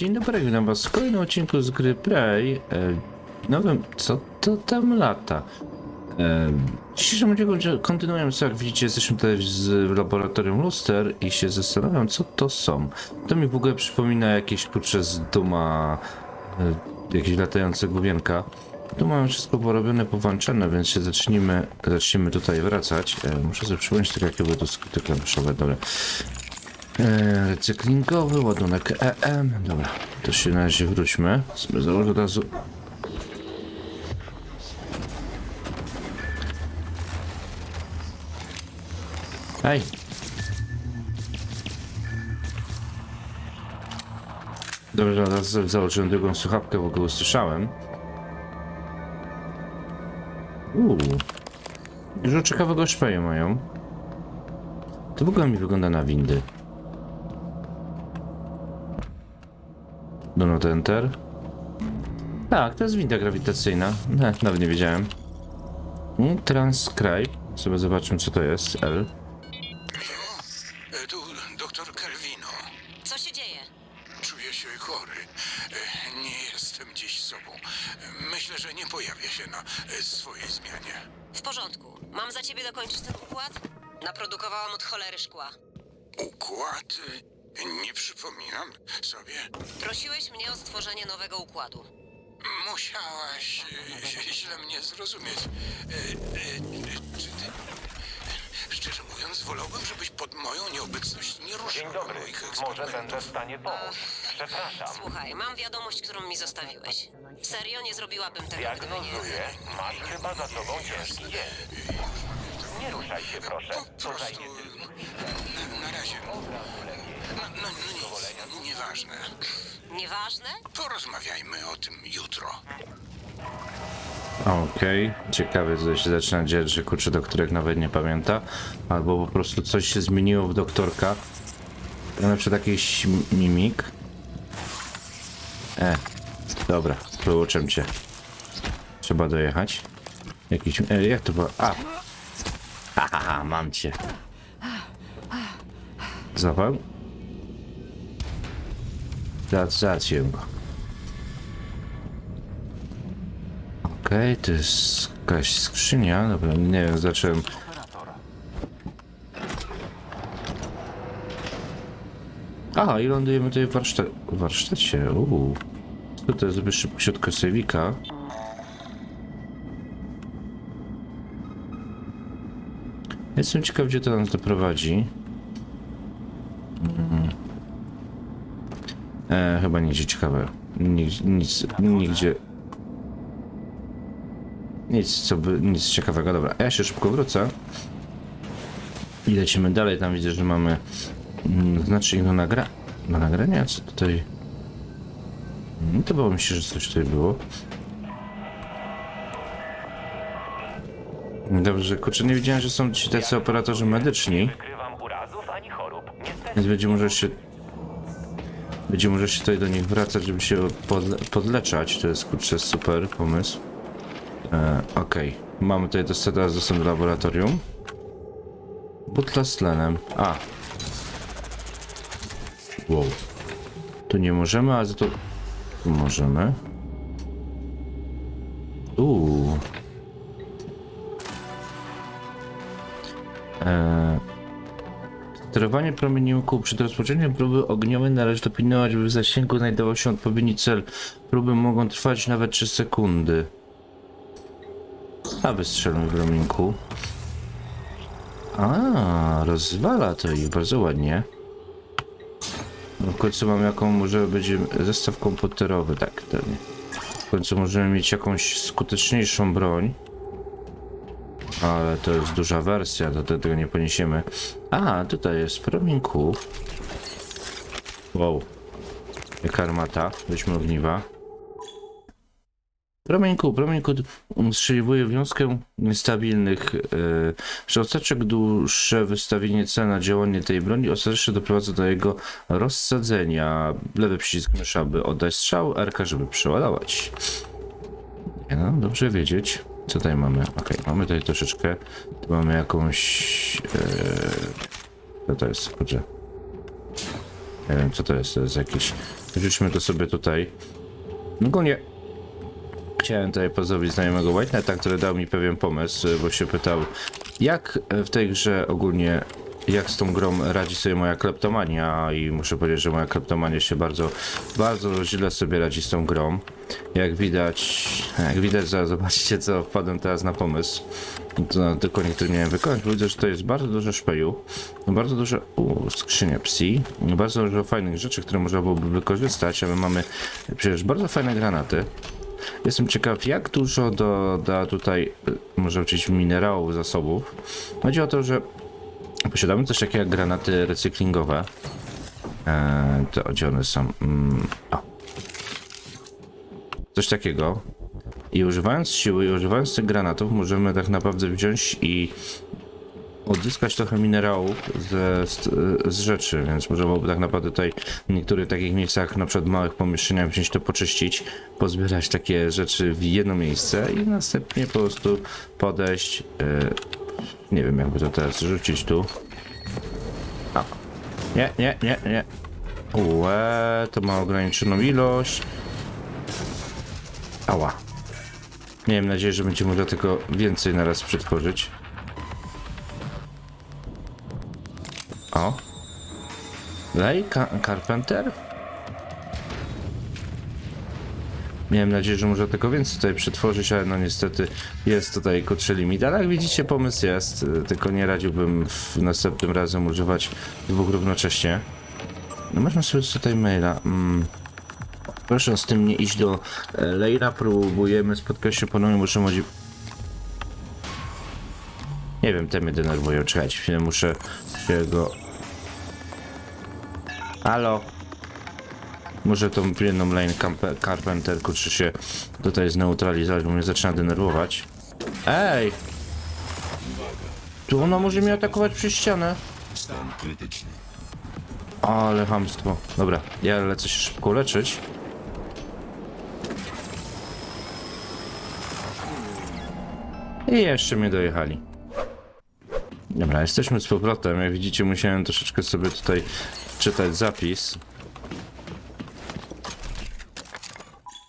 Dzień dobry, witam was w kolejnym odcinku z gry Prey. E, nowym, co to tam lata? E, w dzisiejszym odcinku będzie- kontynuując, jak widzicie, jesteśmy tutaj z, laboratorium Luster i się zastanawiam, co to są. To mi w ogóle przypomina jakieś kurcze z Duma, e, jakieś latające główienka. Tu mamy wszystko porobione, powłączone, więc się zacznijmy, zacznijmy tutaj wracać. E, muszę sobie przypomnieć tylko, jakie były tu klawiszowe, dobra. Recyklingowy, ładunek EM. Dobra, to się na razie wróćmy. Założę od razu. Hej! Dobrze, teraz założyłem drugą słuchawkę, w ogóle usłyszałem. Uuu. Dużo ciekawego szpeju mają. To w ogóle mi wygląda na windy. Donut Enter. Tak, to jest winda grawitacyjna. Nawet nie wiedziałem. Mm, Transcribe. Sobie zobaczymy co to jest. L. Szczerze mówiąc, wolałbym, żebyś pod moją nieobecność nie Dzień ruszał dobry, moich może eksperymentów. będę w stanie pomóc. Przepraszam. Słuchaj, mam wiadomość, którą mi zostawiłeś. Serio nie zrobiłabym tego, gdyby nie... Diagnozuję, masz chyba za sobą ciężki dzień. Nie ruszaj się proszę, Po to prostu... zajmie tylko Na, na razie... No, no, no nic, nieważne. Nieważne? Porozmawiajmy o tym jutro. Okej, ciekawe co się zaczyna dziać, że kurczę doktorek nawet nie pamięta. Albo po prostu coś się zmieniło w doktorka. Na przykład jakiś mimik. E, dobra, wyuczę cię. Trzeba dojechać. Jakiś, e, jak to było? A! Haha, mam cię. Zapał? Zacię go. Okej, to jest jakaś skrzynia. Dobra, nie wiem, zacząłem. Aha, i lądujemy tutaj w warszta warsztacie. Uuu. Tutaj zrobię szybciutko sejwika. Jestem ciekaw, gdzie to nas doprowadzi. Mm. E, chyba nigdzie ciekawe. Nic, nic, nigdzie. Nic, co by, nic ciekawego. Dobra, ja się szybko wrócę. I lecimy dalej. Tam widzę, że mamy mm, znacznik do nagra... Do nagrania? Co tutaj... Mm, To było mi się, że coś tutaj było. Dobrze, kurczę, nie wiedziałem, że są ci tacy operatorzy medyczni. Więc będzie może się... Będzie może się tutaj do nich wracać, żeby się podle podleczać. To jest kurczę super pomysł. E, Okej. Mamy tutaj dostęp, teraz do laboratorium. Butla z tlenem. A. Wow. Tu nie możemy, a za to... Tu możemy. Uuu. Eee, Sterowanie promieniołku przed rozpoczęciem próby ogniowej należy dopilnować, by w zasięgu znajdował się odpowiedni cel. Próby mogą trwać nawet 3 sekundy. A wystrzeluj w promienku. A, rozwala to ich bardzo ładnie. W końcu mam jaką może będzie zestaw komputerowy, tak, pewnie. W końcu możemy mieć jakąś skuteczniejszą broń. Ale to jest duża wersja, to te- tego nie poniesiemy. A, tutaj jest promień Q. Wow. Jaka armata, weźmy ogniwa. Promień Q, promień Q strzeliwuje wiązkę niestabilnych yy, cząsteczek. Dłuższe wystawienie cel na działanie tej broni ostatecznie doprowadza do jego rozsadzenia. Lewy przycisk myszy, aby oddać strzał, RK, żeby przeładować. Nie no, dobrze wiedzieć. Co tutaj mamy? Okej, mamy tutaj troszeczkę. Tu mamy jakąś. E, co to jest? Kurczę. Nie wiem co to jest, to jest jakiś... Rzućmy to sobie tutaj. Ogólnie chciałem tutaj pozdrowić znajomego Whiteneta, który dał mi pewien pomysł, bo się pytał jak w tej grze ogólnie jak z tą grą radzi sobie moja kleptomania i muszę powiedzieć, że moja kleptomania się bardzo, bardzo źle sobie radzi z tą grą. Jak widać, jak widać, że zobaczcie co wpadłem teraz na pomysł. To tylko niektóry miałem wykonać, bo widzę, że to jest bardzo dużo szpeju, bardzo dużo u, skrzynia psi, bardzo dużo fajnych rzeczy, które można byłoby wykorzystać, a my mamy przecież bardzo fajne granaty. Jestem ciekaw, jak dużo do, da tutaj, y, może uczyć minerałów, zasobów. Chodzi o to, że posiadamy takiego jak granaty recyklingowe. Eee, to są? Mm, o. Coś takiego. I używając siły, i używając tych granatów, możemy tak naprawdę wziąć i odzyskać trochę minerałów ze, z, z rzeczy, więc można byłoby tak naprawdę tutaj w niektórych takich miejscach, na przykład małych pomieszczeniach, wziąć to poczyścić, pozbierać takie rzeczy w jedno miejsce i następnie po prostu podejść, e, nie wiem jakby to teraz rzucić tu. O. Nie, nie, nie, nie. Ue, to ma ograniczoną ilość. Ała. Miałem nadzieję, że będzie można tego więcej na raz przetworzyć. O. Lej Ka Carpenter? Miałem nadzieję, że może tego więcej tutaj przetworzyć, ale no niestety jest tutaj krótszy limit. Ale jak widzicie pomysł jest, y, tylko nie radziłbym w następnym razem używać dwóch równocześnie. No można sobie tutaj maila. Mm. Proszę z tym nie iść do e, Leira, próbujemy spotkać się ponownie, muszę chodzi... Nie wiem, te mnie denerwują, chwilę, muszę się go... Halo? Może tą jedną lane Carpenter kurczę się tutaj zneutralizować, bo mnie zaczyna denerwować. Ej! Tu ona może mnie atakować przez ścianę. Ale hamstwo. Dobra, ja lecę się szybko leczyć. I jeszcze mnie dojechali. Dobra, jesteśmy z powrotem. Jak widzicie, musiałem troszeczkę sobie tutaj czytać zapis.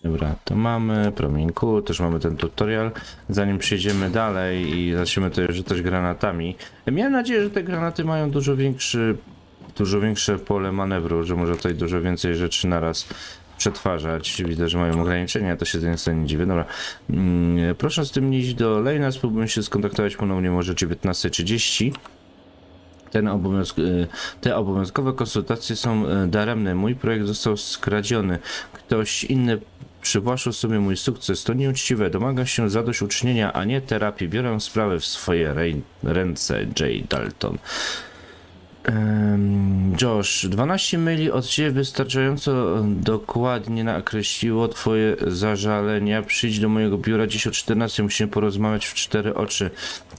Dobra, to mamy prominku, też mamy ten tutorial. Zanim przejdziemy dalej i zaczniemy tutaj rzucać granatami. Miałem nadzieję, że te granaty mają dużo większy, dużo większe pole manewru, że może tutaj dużo więcej rzeczy naraz przetwarzać. Widzę, że mają ograniczenia, to się z jednej strony dziwię. Dobra, mm, proszę z tym iść do Lejna, spróbujmy się skontaktować ponownie może 19.30. Ten obowiązk, y, te obowiązkowe konsultacje są y, daremne. Mój projekt został skradziony. Ktoś inny przywłaszczył sobie mój sukces. To nieuczciwe. Domagam się zadośćuczynienia, a nie terapii. Biorę sprawę w swoje ręce. J. Dalton. Josh, 12 maili od Ciebie wystarczająco dokładnie nakreśliło Twoje zażalenia. Przyjdź do mojego biura dziś o 14. Musimy porozmawiać w cztery oczy.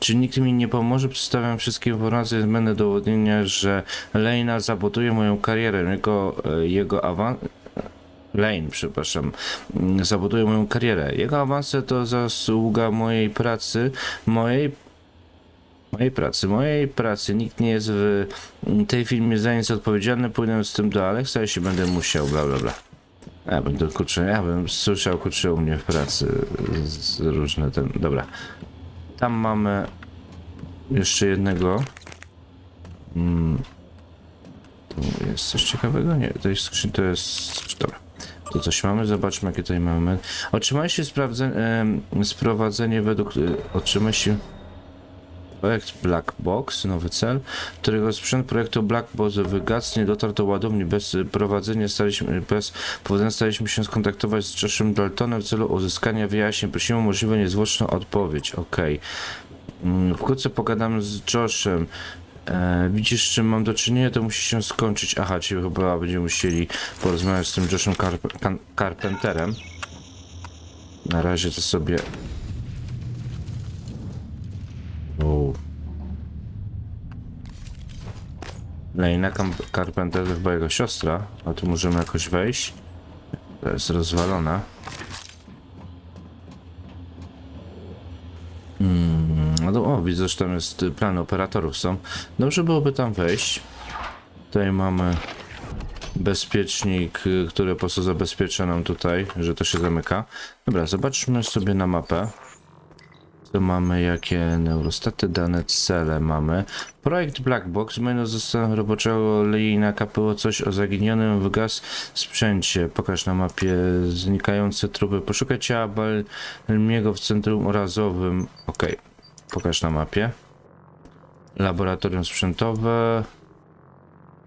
Czy nikt mi nie pomoże? Przedstawiam wszystkie informacje zbędne dowodnienia, że Lejna zabotuje moją karierę. Jego, e, jego awans... Lane, przepraszam, mm, zabuduje moją karierę. Jego awanse to zasługa mojej pracy, mojej mojej pracy, mojej pracy. Nikt nie jest w tej filmie za nic odpowiedzialny. Pójdę z tym do Alexa, jeśli będę musiał, bla bla bla. Ja to kurczę, ja bym słyszał kurczę u mnie w pracy z różne ten, dobra. Tam mamy jeszcze jednego. Mm. Tu jest coś ciekawego? Nie, to jest skrzyn, to jest, dobra. To coś mamy, zobaczmy jakie tutaj mamy. Otrzymaliście sprawdzenie, sprowadzenie według, y, otrzymaliście Projekt Black Box, nowy cel, którego sprzęt projektu Black Box wygasł, nie dotarł do ładowni. Bez prowadzenia staliśmy, bez powodzenia staliśmy się skontaktować z Joshem Daltonem w celu uzyskania wyjaśnień. Prosimy o możliwie niezwłoczną odpowiedź. Okej. Mm, Wkrótce pogadamy z Joshem. E, widzisz, z czym mam do czynienia, to musi się skończyć. Aha, czyli chyba będziemy musieli porozmawiać z tym Joshem Carp Carpenterem. Na razie to sobie Lejna Carpenter chyba jego siostra, a tu możemy jakoś wejść. To jest rozwalona. Mm, no o, widzę, że tam jest plany operatorów są. Dobrze byłoby tam wejść. Tutaj mamy bezpiecznik, y, który po prostu zabezpiecza nam tutaj, że to się zamyka. Dobra, zobaczmy sobie na mapę. Tu mamy jakie neurostaty, dane cele mamy. Projekt Black Box, menu zostało roboczego olejna kapyło coś o zaginionym w gaz sprzęcie. Pokaż na mapie znikające trupy. Poszukaj ciała Balmiego w centrum razowym. Ok, pokaż na mapie. Laboratorium sprzętowe.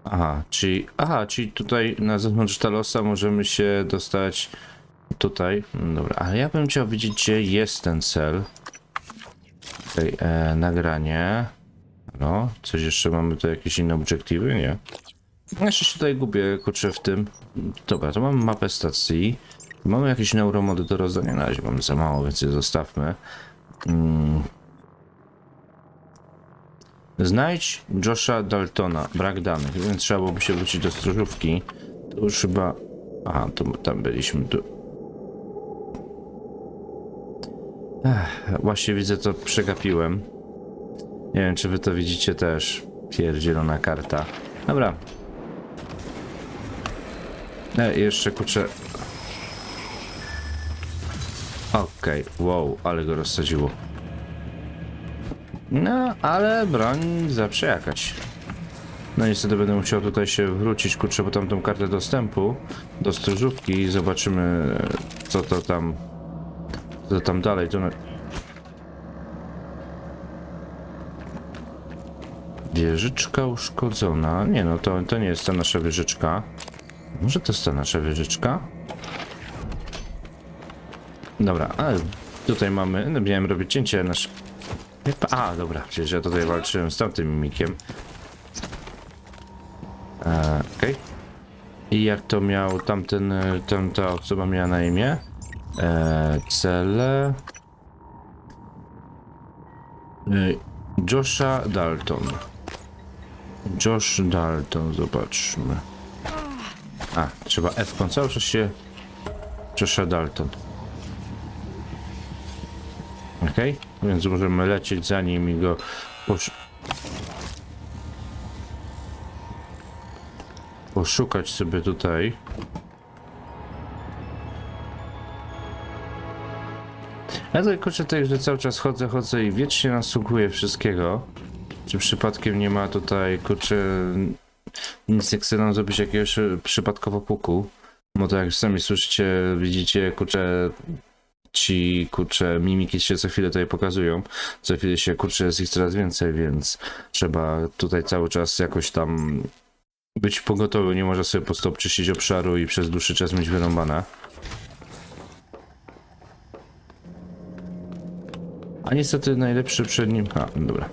Aha, czyli, aha, czyli tutaj na zewnątrz Talosa możemy się dostać tutaj. Dobra, ale ja bym chciał wiedzieć, gdzie jest ten cel. Tutaj e, nagranie. No, coś jeszcze mamy tu jakieś inne obiektywy? Nie. No, Jeszcze się tutaj gubię, kurczę, w tym. Dobra, to mamy mapę stacji. Mamy jakieś neuromody do rozdania. Na razie mamy za mało, więc je zostawmy. Mm. Znajdź Josha Daltona. Brak danych, więc trzeba byłoby się wrócić do stróżówki. To już chyba... Aha, to tam byliśmy. Tu... Ech, właśnie widzę, to przegapiłem. Nie wiem, czy wy to widzicie też. Pierdzielona karta. Dobra. E, jeszcze kurczę. Okej, wow, ale go rozsadziło. No, ale broń zawsze jakaś. No niestety będę musiał tutaj się wrócić, kurczę, po tamtą kartę dostępu do stróżówki i zobaczymy, co to tam, co tam dalej. Na... Wieżyczka uszkodzona. Nie no, to, to nie jest ta nasza wieżyczka. Może to jest ta nasza wieżyczka? Dobra, ale tutaj mamy, no miałem robić cięcie nasz... A, dobra, przecież ja tutaj walczyłem z tamtym mimikiem. E, Okej. I jak to miał tamten, e, tamta osoba miała na imię? E, cele... E, Josha Dalton. Josh Dalton, zobaczmy. A, trzeba F cały czas się... Josha Dalton. Okej, więc możemy lecieć za nim i go posz... poszukać sobie tutaj. Ja tutaj kurczę tutaj, że cały czas chodzę, chodzę i wiecznie nasłuchuję wszystkiego. Czy przypadkiem nie ma tutaj, kurczę, nic nie chce nam zrobić jakiegoś przypadkowo puku? Bo to jak sami słyszycie, widzicie, kurczę, ci, kurczę, mimiki się co chwilę tutaj pokazują. Co chwilę się, kurczę, jest ich coraz więcej, więc trzeba tutaj cały czas jakoś tam być pogotowy. Nie można sobie po prostu obczyścić obszaru i przez dłuższy czas mieć wyrąbane. A niestety najlepszy przed nim... A, dobra.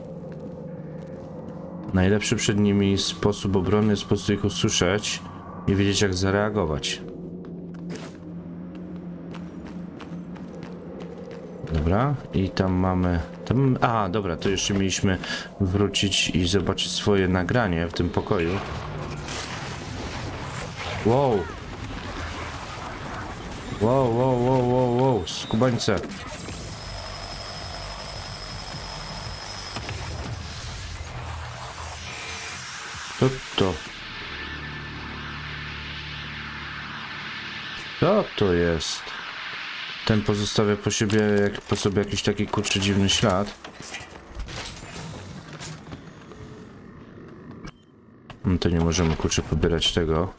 Najlepszy przed nimi sposób obrony jest po prostu ich usłyszeć i wiedzieć jak zareagować. Dobra, i tam mamy. Tam, a, dobra, to jeszcze mieliśmy wrócić i zobaczyć swoje nagranie w tym pokoju. Wow! Wow, wow, wow, wow, wow, skubańce. To? Co to jest? Ten pozostawia po siebie, jak, po sobie jakiś taki kurczy dziwny ślad. No to nie możemy kurczę pobierać tego.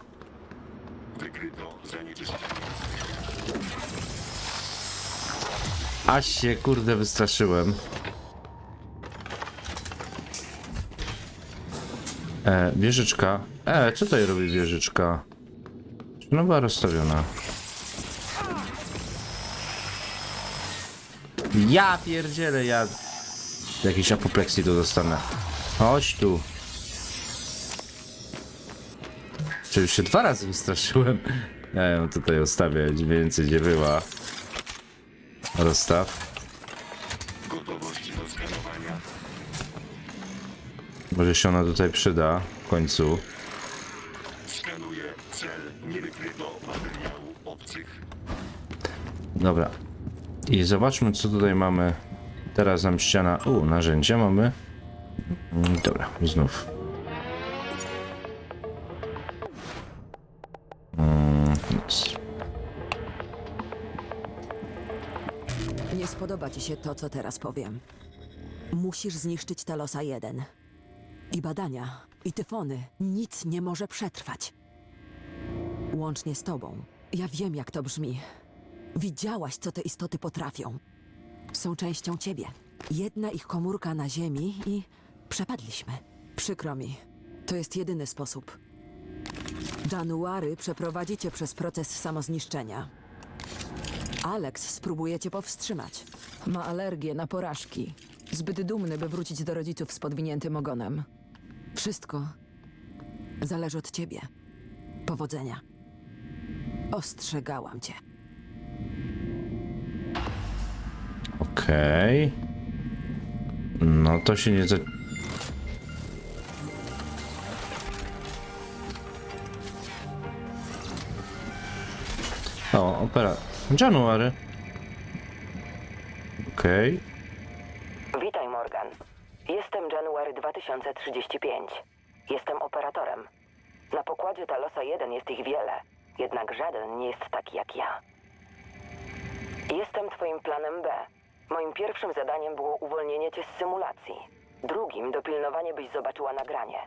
Aż się kurde wystraszyłem. E, wieżyczka. E, co tutaj robi wieżyczka? No była rozstawiona. Ja pierdzielę, ja... Jakiejś apopleksji tu dostanę. Chodź tu. Czy już się dwa razy wystraszyłem? Ja ją tutaj ustawię, więcej gdzie była. Rozstaw. Może się ona tutaj przyda w końcu. Dobra. I zobaczmy, co tutaj mamy. Teraz nam ściana. U, narzędzia mamy. Mm, dobra, znów. Mm, nic. Nie spodoba ci się to, co teraz powiem. Musisz zniszczyć Talosa 1. I badania, i tyfony. Nic nie może przetrwać. Łącznie z tobą. Ja wiem, jak to brzmi. Widziałaś, co te istoty potrafią. Są częścią ciebie. Jedna ich komórka na ziemi i przepadliśmy. Przykro mi. To jest jedyny sposób. January przeprowadzi cię przez proces samozniszczenia. Alex spróbuje cię powstrzymać. Ma alergię na porażki. Zbyt dumny, by wrócić do rodziców z podwiniętym ogonem. Wszystko zależy od ciebie. Powodzenia. Ostrzegałam cię. Okej. No to się nie. O, opera. January. Okej. Witaj, Morgan. Jestem January 2035. Jestem operatorem. Na pokładzie Talosa 1 jest ich wiele, jednak żaden nie jest taki jak ja. Jestem twoim planem B. Moim pierwszym zadaniem było uwolnienie cię z symulacji. Drugim dopilnowanie, byś zobaczyła nagranie.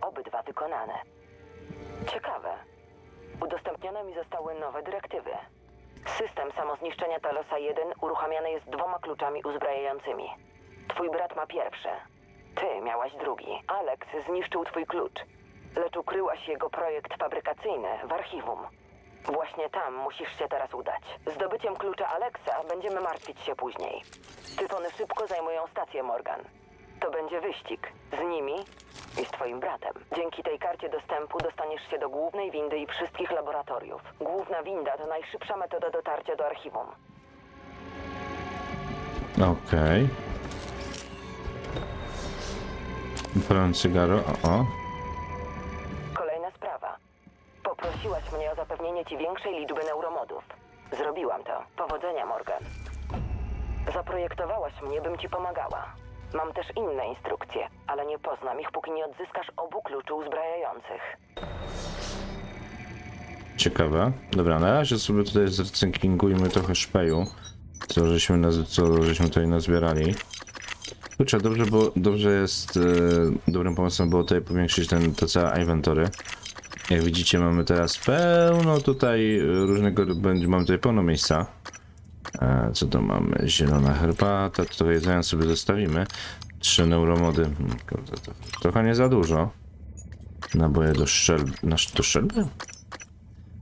Obydwa wykonane. Ciekawe. Udostępnione mi zostały nowe dyrektywy. System samozniszczenia Talosa 1 uruchamiany jest dwoma kluczami uzbrajającymi. Twój brat ma pierwszy. Ty miałaś drugi. Alex zniszczył twój klucz. Lecz ukryłaś jego projekt fabrykacyjny w archiwum. Właśnie tam musisz się teraz udać. Zdobyciem klucza Alexa będziemy martwić się później. Tyfony szybko zajmują stację Morgan. To będzie wyścig. Z nimi i z twoim bratem. Dzięki tej karcie dostępu dostaniesz się do głównej windy i wszystkich laboratoriów. Główna winda to najszybsza metoda dotarcia do archiwum. Okej. Okay. Cygaro, o, o. Kolejna sprawa. Poprosiłaś mnie o zapewnienie ci większej liczby neuromodów. Zrobiłam to. Powodzenia, Morgan. Zaprojektowałaś mnie, bym ci pomagała. Mam też inne instrukcje, ale nie poznam ich, póki nie odzyskasz obu kluczy uzbrajających. Ciekawe. Dobra, na razie sobie tutaj zrecyklingujmy trochę szpeju. Co żeśmy, naz- co żeśmy tutaj nazbierali. Kurczę, dobrze, było, dobrze jest, e, dobrym pomysłem było tutaj powiększyć ten, to całe inwentory. Jak widzicie mamy teraz pełno tutaj e, różnego, będzie, mamy tutaj pełno miejsca. E, co to mamy? Zielona herbata, to trochę jedzenia sobie zostawimy. Trzy neuromody, Hmm, trochę nie za dużo. Naboje do strzelby, nasz do strzelby?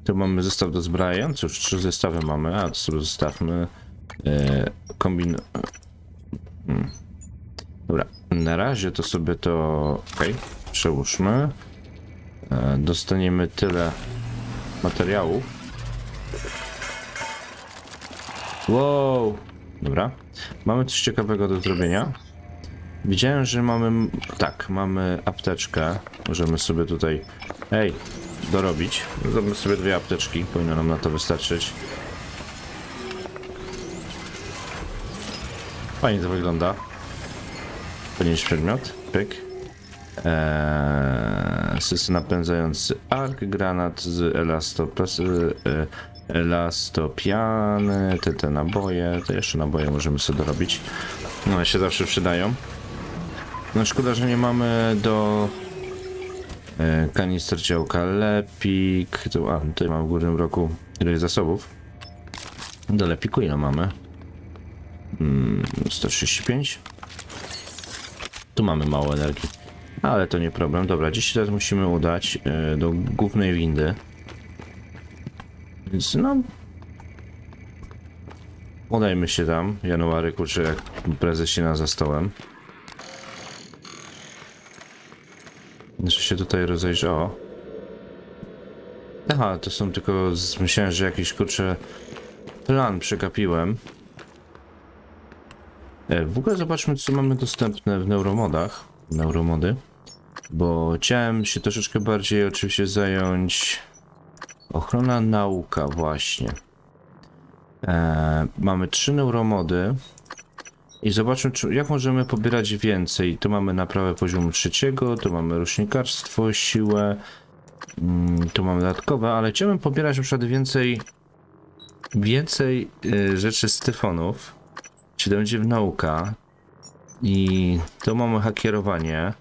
Tu mamy zestaw do zbrajania, cóż, trzy zestawy mamy, a to sobie zostawmy. E, kombin... Hmm. Dobra, na razie to sobie to... Okej, przełóżmy. E, dostaniemy tyle materiałów. Wow! Dobra, mamy coś ciekawego do zrobienia. Widziałem, że mamy... Tak, mamy apteczkę. Możemy sobie tutaj... Ej, dorobić. Zrobimy sobie dwie apteczki, powinno nam na to wystarczyć. Fajnie to wygląda. Podnieść przedmiot. Pyk. Eee, system napędzający ark, granat z elastopres, e, elastopiany, te, te naboje, te jeszcze naboje możemy sobie dorobić. No, one się zawsze przydają. No szkoda, że nie mamy do e, kanister działka lepik. Tu, a, tutaj mam w górnym roku ilość zasobów. Do lepiku ile mamy? Mm, 135. Tu mamy mało energii. Ale to nie problem. Dobra, dziś teraz musimy udać e, do głównej windy. Więc no... Udajmy się tam. January, kurczę, jak prezes się na za stołem. Jeszcze się tutaj rozejrzę. O. Aha, to są tylko. Myślałem, że jakiś kurczę plan przegapiłem. E, W ogóle zobaczmy, co mamy dostępne w neuromodach. Neuromody. Bo chciałem się troszeczkę bardziej oczywiście zająć. Ochrona nauka, właśnie. E, mamy trzy neuromody. I zobaczmy, czy, jak możemy pobierać więcej. Tu mamy naprawę poziomu trzeciego, tu mamy rusznikarstwo, siłę, mm, tu mamy dodatkowe, ale chciałbym pobierać na przykład więcej, więcej y, rzeczy z tyfonów. Czyli to będzie nauka. I tu mamy hakierowanie.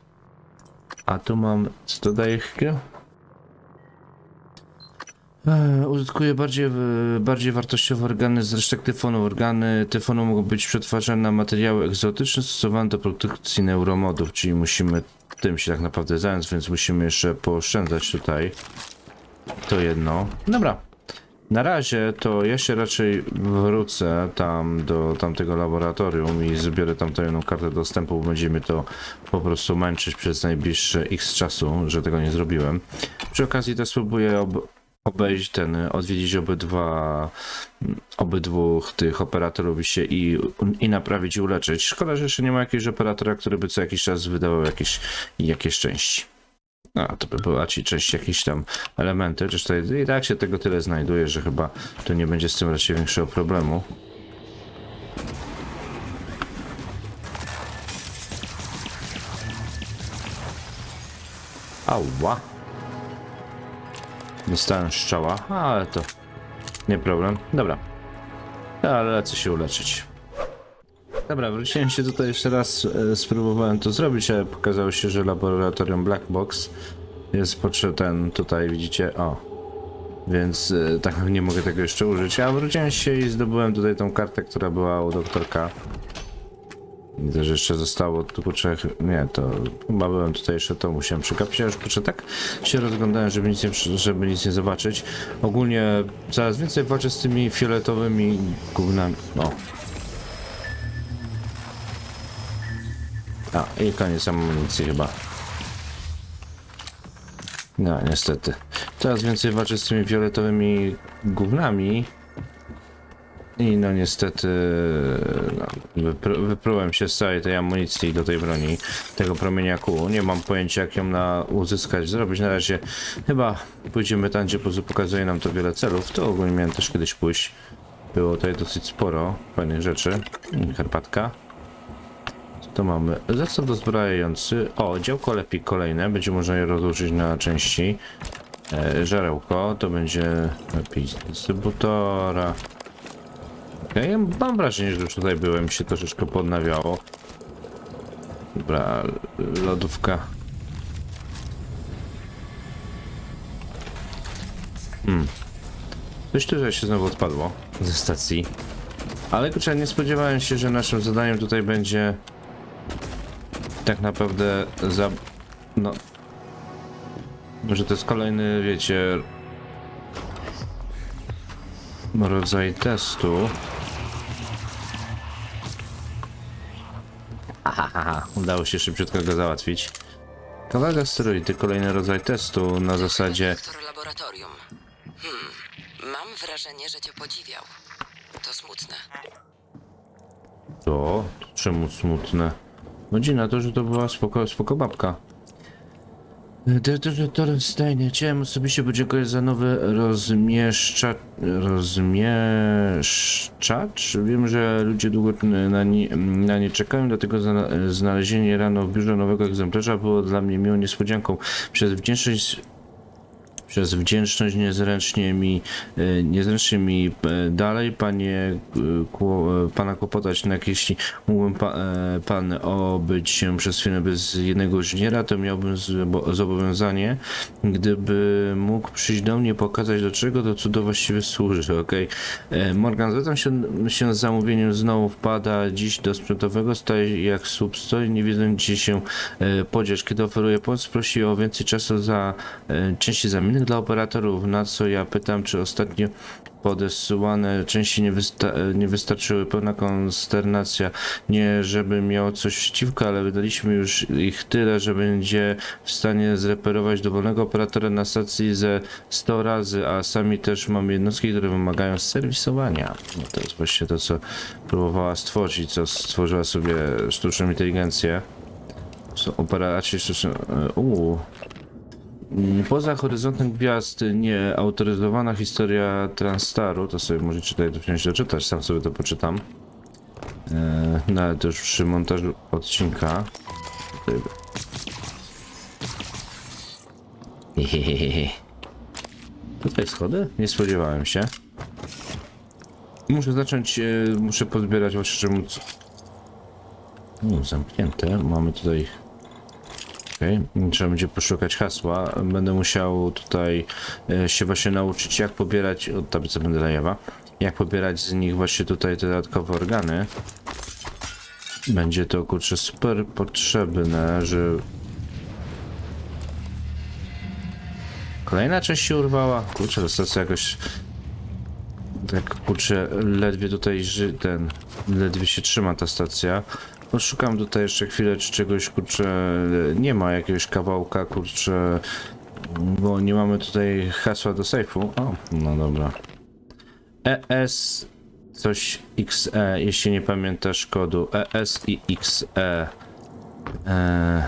A tu mam. Co to daje hakier? Uzyskuje bardziej, bardziej wartościowe organy z resztek tyfonu. Organy tyfonu mogą być przetwarzane na materiały egzotyczne stosowane do produkcji neuromodów, czyli musimy tym się tak naprawdę zająć, więc musimy jeszcze pooszczędzać tutaj. To jedno. Dobra. Na razie to ja się raczej wrócę tam do tamtego laboratorium i zbiorę tam jedną kartę dostępu, będziemy to po prostu męczyć przez najbliższe x czasu, że tego nie zrobiłem. Przy okazji też spróbuję ob obejść ten, odwiedzić obydwa, obydwóch tych operatorów się i, i naprawić i uleczyć. Szkoda, że jeszcze nie ma jakiegoś operatora, który by co jakiś czas wydawał jakieś, jakieś części. A, to by była ci część jakieś tam elementy, czy tutaj i tak się tego tyle znajduje, że chyba to nie będzie z tym raczej większego problemu. Ała. Dostałem szczała, ale to nie problem. Dobra. Ale lecę się uleczyć. Dobra, wróciłem się tutaj jeszcze raz, e, spróbowałem to zrobić, ale pokazało się, że laboratorium Black Box jest potrzebny ten tutaj, widzicie, o. Więc e, tak nie mogę tego jeszcze użyć. A wróciłem się i zdobyłem tutaj tą kartę, która była u doktorka. Widzę, że jeszcze zostało tylko trzech. Nie, to chyba byłem tutaj jeszcze to musiałem przegapić, a już kurczę tak się rozglądałem, żeby nic nie, żeby nic nie zobaczyć. Ogólnie coraz więcej walczę z tymi fioletowymi gównami. O. A, i koniec amunicji chyba. No, niestety. Coraz więcej walczę z tymi fioletowymi gównami. I no niestety no, wypr wyprułem się z całej tej amunicji do tej broni, tego promieniaku. Nie mam pojęcia jak ją na uzyskać, zrobić. Na razie chyba pójdziemy tam, gdzie pokazuje nam to wiele celów. To ogólnie miałem też kiedyś pójść. Było tutaj dosyć sporo fajnych rzeczy. Herbatka. To mamy? Zestaw dozbrajający. O, działko lepiej kolejne. Będzie można je rozłożyć na części. E, żarełko to będzie lepiej z dystrybutora. Okay, ja mam wrażenie, że już tutaj byłem, się troszeczkę podnawiało. Dobra, lodówka. Hmm. Coś tutaj się znowu odpadło ze stacji. Ale kurczę, nie spodziewałem się, że naszym zadaniem tutaj będzie tak naprawdę za... no... Że to jest kolejny, wiecie... rodzaj testu. Ahaha, udało się szybciutko go załatwić. Kawałek asteroidy, kolejny rodzaj testu na zasadzie... Dyrektor laboratorium. Hmm, mam wrażenie, że cię podziwiał. To smutne. To? Czemu smutne? Chodzi na to, że to była spoko, spoko babka. Dyrektorze Torenstein, chciałem osobiście podziękować za nowy rozmieszcza... rozmieszczacz? Wiem, że ludzie długo na nie, na nie czekają, dlatego zna, znalezienie rano w biurze nowego egzemplarza było dla mnie miłą niespodzianką. Przez wdzięczność przez wdzięczność niezręcznie mi, e, niezręcznie mi e, dalej, panie, e, pana kłopotać, no jak jeśli mógłbym pa, pan obyć się przez chwilę bez jednego inżyniera, to miałbym zobo- zobowiązanie, gdyby mógł przyjść do mnie, pokazać do czego to cudo właściwie służy. E, Morgan, zgadzam się, się z zamówieniem, znowu wpada dziś do sprzętowego, staje jak słup stoi, nie wiedząc gdzie się podziać. Kiedy oferuje pomoc, prosi o więcej czasu za części zamiennych dla operatorów, na co ja pytam, czy ostatnio podesyłane części nie, wysta nie wystarczyły, pełna konsternacja, nie żeby miał coś przeciwko, ale wydaliśmy już ich tyle, że będzie w stanie zreperować dowolnego operatora na stacji ze 100 razy, a sami też mamy jednostki, które wymagają serwisowania. No to jest właśnie to, co próbowała stworzyć, co stworzyła sobie sztuczną inteligencję. Są operacje sztuczne... e, Uuu. Mm, Poza horyzontem gwiazd nieautoryzowana historia Transtaru, to sobie możecie tutaj wziąć doczytać, sam sobie to poczytam. E, no ale to już przy montażu odcinka. Tutaj- schody? Nie spodziewałem się. Muszę zacząć, e, muszę pozbierać właśnie, żeby móc... U, zamknięte. Mamy tutaj... Okej, trzeba będzie poszukać hasła. Będę musiał tutaj e, się właśnie nauczyć, jak pobierać... O, tablica Mendelejewa. Jak pobierać z nich właśnie tutaj te dodatkowe organy. Będzie to, kurczę, super potrzebne, że... Kolejna część się urwała. Kurczę, ta stacja jakoś... Tak, kurczę, ledwie tutaj ży... ten... Ledwie się trzyma ta stacja. No, szukam tutaj jeszcze chwilę, czy czegoś, kurczę, nie ma jakiegoś kawałka, kurczę... Bo nie mamy tutaj hasła do sejfu. O, no dobra. ES coś XE, jeśli nie pamiętasz kodu. ES i XE. Eee,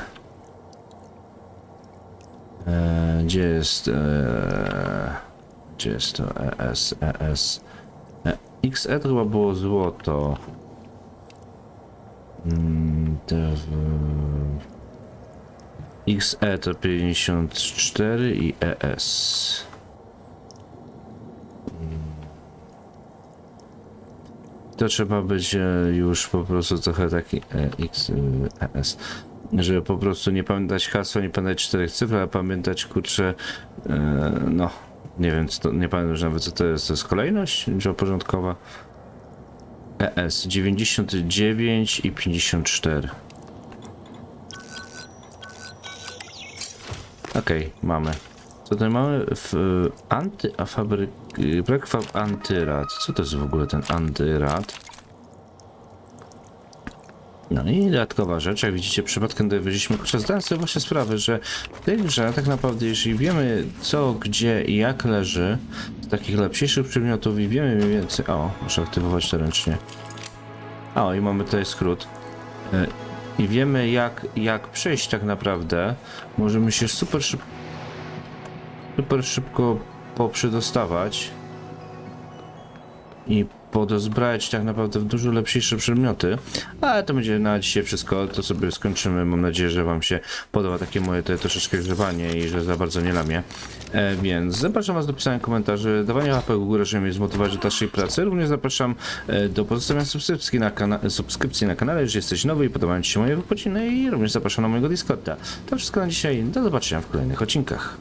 eee, gdzie jest. Eee, gdzie jest to ES, ES. E, XE to chyba było złoto. Mm, to w... XE to 54 i ES. To trzeba być e, już po prostu trochę taki e, X, e, ES. Żeby po prostu nie pamiętać hasła, nie pamiętać czterech cyfr, ale pamiętać kurczę, e, no, nie wiem, to, nie pamiętam już nawet co to jest, to jest kolejność czy porządkowa. ES 99 i 54. Okej, mamy. Co tutaj mamy? W, e, anty, a fabryk... e, Prekwap antyrad. Co to jest w ogóle ten antyrad? No i dodatkowa rzecz, jak widzicie, przypadkiem dowiedzieliśmy, kurczę, zdałem sobie właśnie sprawę, że w tej grze tak naprawdę, jeśli wiemy co, gdzie i jak leży takich lepszych przedmiotów i wiemy mniej więcej... O, muszę aktywować to ręcznie. O, i mamy tutaj skrót. E, I wiemy jak, jak przejść tak naprawdę, możemy się super szybko super szybko poprzydostawać i podozbrać tak naprawdę w dużo lepsze przedmioty. Ale to będzie na dzisiaj wszystko, to sobie skończymy. Mam nadzieję, że wam się podoba takie moje te troszeczkę grzewanie i że za bardzo nie lamię. E, więc zapraszam was do pisania komentarzy, dawania łapek w górę, żeby mnie zmotywować do dalszej pracy. Również zapraszam e, do pozostawienia subskrypcji na, kana- subskrypcji na kanale, jeżeli jesteś nowy i podobają ci się moje wypociny i również zapraszam na mojego Discorda. To wszystko na dzisiaj. Do zobaczenia w kolejnych odcinkach.